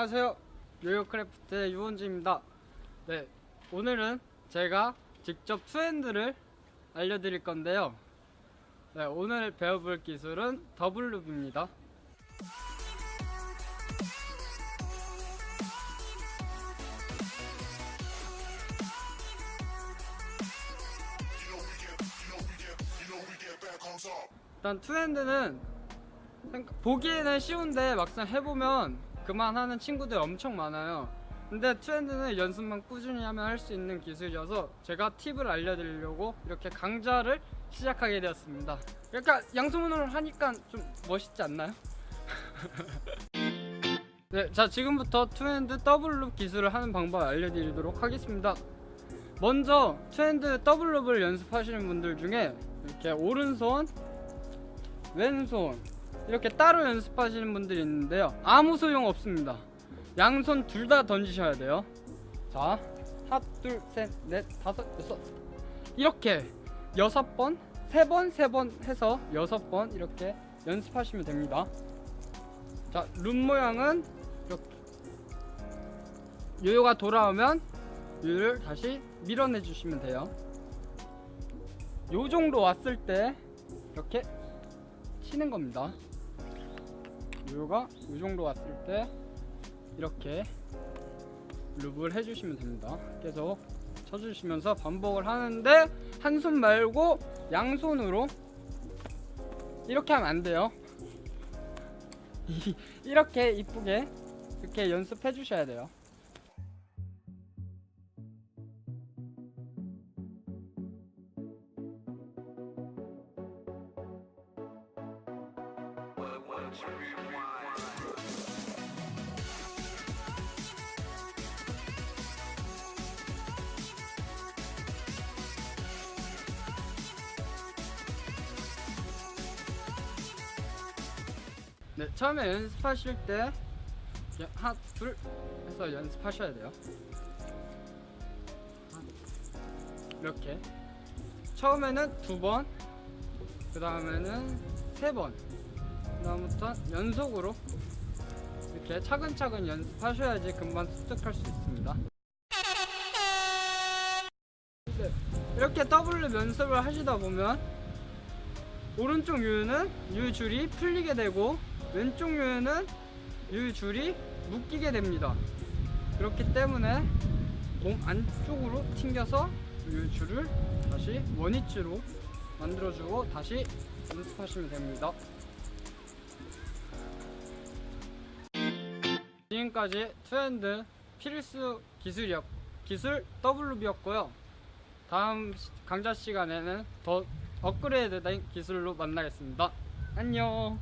안녕하세요. 요요크래프트의 유원주입니다. 네, 오늘은 제가 직접 투핸드를 알려드릴 건데요. 네, 오늘 배워볼 기술은 더블룹입니다. 일단 투핸드는 보기에는 쉬운데 막상 해보면 그만하는 친구들 엄청 많아요. 근데 투핸드는 연습만 꾸준히 하면 할 수 있는 기술이어서 제가 팁을 알려드리려고 이렇게 강좌를 시작하게 되었습니다. 약간 양손으로 하니까 좀 멋있지 않나요? 네, 자 지금부터 투핸드 더블룹 기술을 하는 방법 알려드리도록 하겠습니다. 먼저 투핸드 더블룹을 연습하시는 분들 중에 이렇게 오른손, 왼손 이렇게 따로 연습하시는 분들이 있는데요. 아무 소용 없습니다. 양손 둘 다 던지셔야 돼요. 자, 하나, 둘, 셋, 넷, 다섯, 여섯. 이렇게 여섯 번, 세 번, 세 번 해서 여섯 번 이렇게 연습하시면 됩니다. 자, 룸 모양은 이렇게. 요요가 돌아오면 요요를 다시 밀어내 주시면 돼요. 요 정도 왔을 때 이렇게 치는 겁니다. 요요가 이 정도 왔을 때 이렇게 룹을 해주시면 됩니다. 계속 쳐주시면서 반복을 하는데 한 손 말고 양손으로 이렇게 하면 안 돼요. 이- 이렇게 이쁘게 이렇게 연습해 주셔야 돼요. 네, 처음에 연습하실 때 하나, 둘 해서 연습하셔야 돼요. 이렇게 처음에는 두 번, 그 다음에는 세 번, 그 다음부터 연속으로 이렇게 차근차근 연습하셔야지 금방 습득할 수 있습니다. 네, 이렇게 더블로 연습을 하시다 보면 오른쪽 유는 유 줄이 풀리게 되고 왼쪽 유는 유 줄이 묶이게 됩니다. 그렇기 때문에 몸 안쪽으로 튕겨서 유 줄을 다시 원위치로 만들어주고 다시 연습하시면 됩니다. 지금까지 투핸드 필수 기술이었 기술 더블룹이었고요. 다음 시- 강좌 시간에는 더 업그레이드된 기술로 만나겠습니다. 안녕.